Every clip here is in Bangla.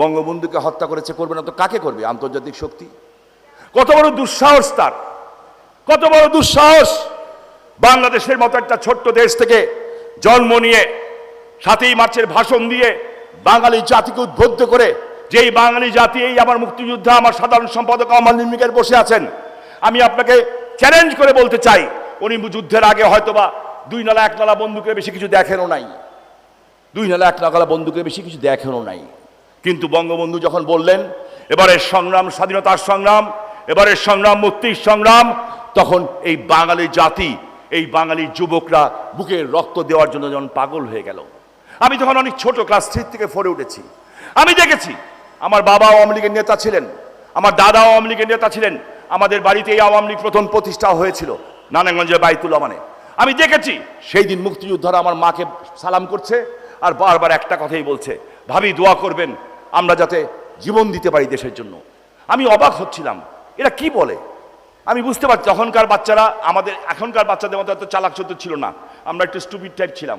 বঙ্গবন্ধুকে হত্যা করেছে, করবে না। তো কাকে করবে? আন্তর্জাতিক শক্তি? কত বড় দুঃসাহস তার। কত বড় দুঃসাহস। বাংলাদেশের মতো একটা ছোট্ট দেশ থেকে জন্ম নিয়ে, সাতই মার্চের ভাষণ দিয়ে বাঙালি জাতিকে উদ্বুদ্ধ করে যে এই বাঙালি জাতি এই আমার মুক্তিযোদ্ধা, আমার সাধারণ সম্পাদক আমার নির্মিকের বসে আছেন, আমি আপনাকে চ্যালেঞ্জ করে বলতে চাই, উনি যুদ্ধের আগে হয়তোবা দুই নালা, এক নালা বন্দুকের বেশি কিছু দেখেনও নাই। দুই নালা, এক নাগালা বন্দুকের বেশি কিছু দেখেনও নাই। কিন্তু বঙ্গবন্ধু যখন বললেন এবারের সংগ্রাম, স্বাধীনতার সংগ্রাম এবারের সংগ্রাম, মুক্তির সংগ্রাম, তখন এই বাঙালি জাতি, এই বাঙালি যুবকরা বুকে রক্ত দেওয়ার জন্য যখন পাগল হয়ে গেল। আমি তখন অনেক ছোট, ক্লাস থ্রি থেকে ফোরে উঠেছি। আমি দেখেছি, আমার বাবা আওয়ামী লীগের নেতা ছিলেন, আমার দাদা আওয়ামী লীগের নেতা ছিলেন, আমাদের বাড়িতে এই আওয়ামী লীগ প্রথম প্রতিষ্ঠা হয়েছিল, নারায়ণগঞ্জের বাইতুল্লাহ মানে আমি দেখেছি, সেই দিন মুক্তিযোদ্ধারা আমার মাকে সালাম করছে আর বারবার একটা কথাই বলছে, ভাবি, দোয়া করবেন আমরা যাতে জীবন দিতে পারি দেশের জন্য। আমি অবাক হচ্ছিলাম। এরা কি বলে? আমি বুঝতে পারছি, তখনকার বাচ্চারা আমাদের, এখনকার বাচ্চাদের মতো এত চালাক চতুর ছিল না। আমরা একটু স্টুপিড টাইপ ছিলাম।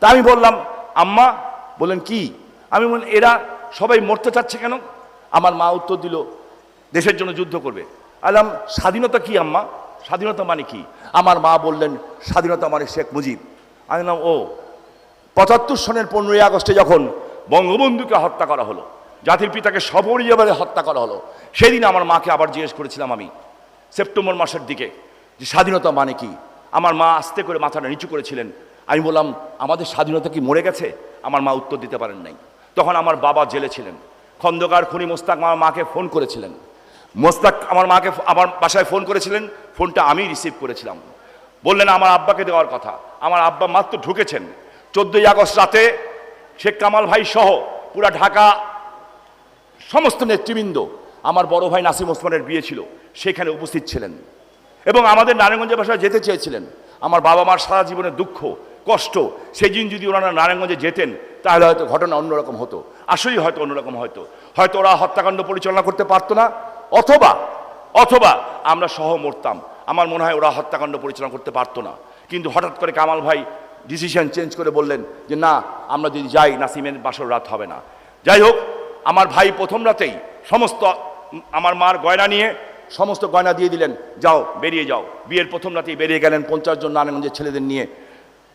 তা আমি বললাম, আম্মা, বললেন, কি? আমি বললাম, এরা সবাই মরতে চাচ্ছে কেন? আমার মা উত্তর দিল, দেশের জন্য যুদ্ধ করবে। আলাম, স্বাধীনতা কি, আম্মা? স্বাধীনতা মানে কি? আমার মা বললেন, স্বাধীনতা মানে শেখ মুজিব। আমি ও, পঁচাত্তর সনের পনেরোই আগস্টে যখন বঙ্গবন্ধুকে হত্যা করা হলো। জাতির পিতাকে সপরিবারে হত্যা করা হলো। সেদিন আমার মাকে আবার জিজ্ঞেস করেছিলাম আমি, সেপ্টেম্বর মাসের দিকে, যে স্বাধীনতা মানে কি? আমার মা আস্তে করে মাথাটা নিচু করেছিলেন। আমি বললাম, আমাদের স্বাধীনতা কি মরে গেছে? আমার মা উত্তর দিতে পারেন নাই। তখন আমার বাবা জেলে ছিলেন। খন্দকার খুনি মোস্তাক আমার মাকে ফোন করেছিলেন। মোস্তাক আমার মাকে আমার বাসায় ফোন করেছিলেন। ফোনটা আমি রিসিভ করেছিলাম। বললেন, আমার আব্বাকে দেওয়ার কথা। আমার আব্বা মাত্র ঢুকেছেন। চোদ্দোই আগস্ট রাতে শেখ কামাল ভাই সহ পুরা ঢাকা সমস্ত নেতৃবৃন্দ, আমার বড় ভাই নাসিম ওসমানের বিয়ে ছিল, সেখানে উপস্থিত ছিলেন। এবং আমাদের নারায়ণগঞ্জের বাসায় যেতে চেয়েছিলেন। আমার বাবা মার সারা জীবনের দুঃখ, কষ্ট, সেই দিন যদি ওনারা নারায়ণগঞ্জে যেতেন, তাহলে হয়তো ঘটনা অন্যরকম হতো। আসলেই হয়তো অন্যরকম হয়তো। হয়তো ওরা হত্যাকাণ্ড পরিচালনা করতে পারতো না, অথবা অথবা আমরা সহ মরতাম। আমার মনে হয় ওরা হত্যাকাণ্ড পরিচালনা করতে পারতো না। কিন্তু হঠাৎ করে কামাল ভাই ডিসিশন চেঞ্জ করে বললেন যে, না, আমরা যদি যাই, নাসিমের বাসর রাত হবে না। যাই হোক, আমার ভাই প্রথম রাতেই সমস্ত আমার মার গয়না নিয়ে সমস্ত গয়না দিয়ে দিলেন। যাও, বেরিয়ে যাও। বিয়ের প্রথম রাতেই বেরিয়ে গেলেন পঞ্চাশ জন নারায়ণগঞ্জের ছেলেদের নিয়ে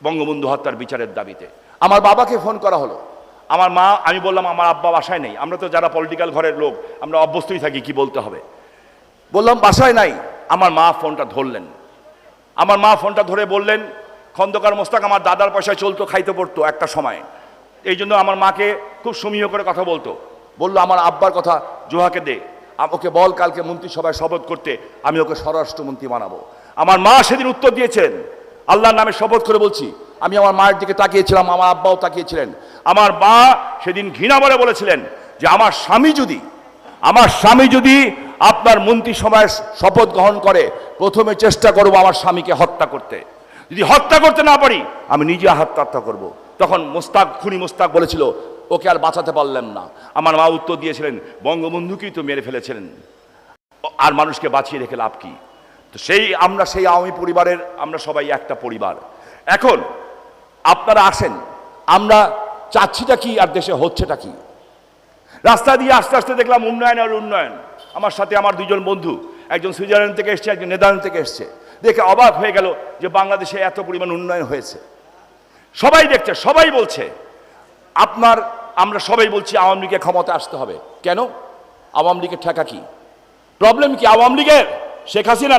বঙ্গবন্ধু হত্যার বিচারের দাবিতে। আমার বাবাকে ফোন করা হলো। আমার মা, আমি বললাম, আমার আব্বা বাসায় নেই। আমরা তো যারা পলিটিক্যাল ঘরের লোক, আমরা অভ্যস্তই থাকি, কি বলতে হবে? বললাম, বাসায় নাই। আমার মা ফোনটা ধরলেন। আমার মা ফোনটা ধরে বললেন খন্দকার মোস্তাক আমার দাদার পয়সায় চলতো, খাইতে পড়তো একটা সময়। এই জন্য আমার মাকে খুব সমীহ করে কথা বলতো। বলল, আমার আব্বার কথা জোহাকে দে। ওকে বল কালকে মন্ত্রিসভায় শপথ করতে আমি ওকে স্বরাষ্ট্রমন্ত্রী বানাবো। আমার মা সেদিন উত্তর দিয়েছেন, আল্লাহর নামে শপথ করে বলছি, আমি আমার মায়ের দিকে তাকিয়েছিলাম, আমার আব্বাও তাকিয়েছিলেন। আমার মা সেদিন ঘৃণা বলে বলেছিলেন যে, আমার স্বামী যদি, আমার স্বামী যদি আপনার মন্ত্রিসভায় শপথ গ্রহণ করে, প্রথমে চেষ্টা করব আমার স্বামীকে হত্যা করতে। যদি হত্যা করতে না পারি, আমি নিজে আত্মহত্যা করব। তখন মোস্তাক, খুনি মোস্তাক বলেছিল, ওকে আর বাঁচাতে পারলেন না। আমার মা উত্তর দিয়েছিলেন, বঙ্গবন্ধুকেই তো মেরে ফেলেছিলেন আর মানুষকে বাঁচিয়ে রেখে লাভ কি? তো সেই আমরা সেই আওয়ামী পরিবারের, আমরা সবাই একটা পরিবার। এখন আপনারা আসেন, আমরা চাচ্ছিটা কি আর দেশে হচ্ছেটা কি? রাস্তা দিয়ে আস্তে আস্তে দেখলাম উন্নয়ন আর উন্নয়ন। আমার সাথে আমার দুজন বন্ধু, একজন সুইজারল্যান্ড থেকে এসছে, একজন নেদারল্যান্ড থেকে এসছে। দেখে অবাক হয়ে গেল যে বাংলাদেশে এত পরিমাণ উন্নয়ন হয়েছে। সবাই দেখছে, সবাই বলছে, আপনার, আমরা সবাই বলছি আওয়ামী লীগের ক্ষমতা আসতে হবে। কেন? আওয়ামী লীগের ঠেকা কি? প্রবলেম কি আওয়ামী লীগের? শেখ হাসিনা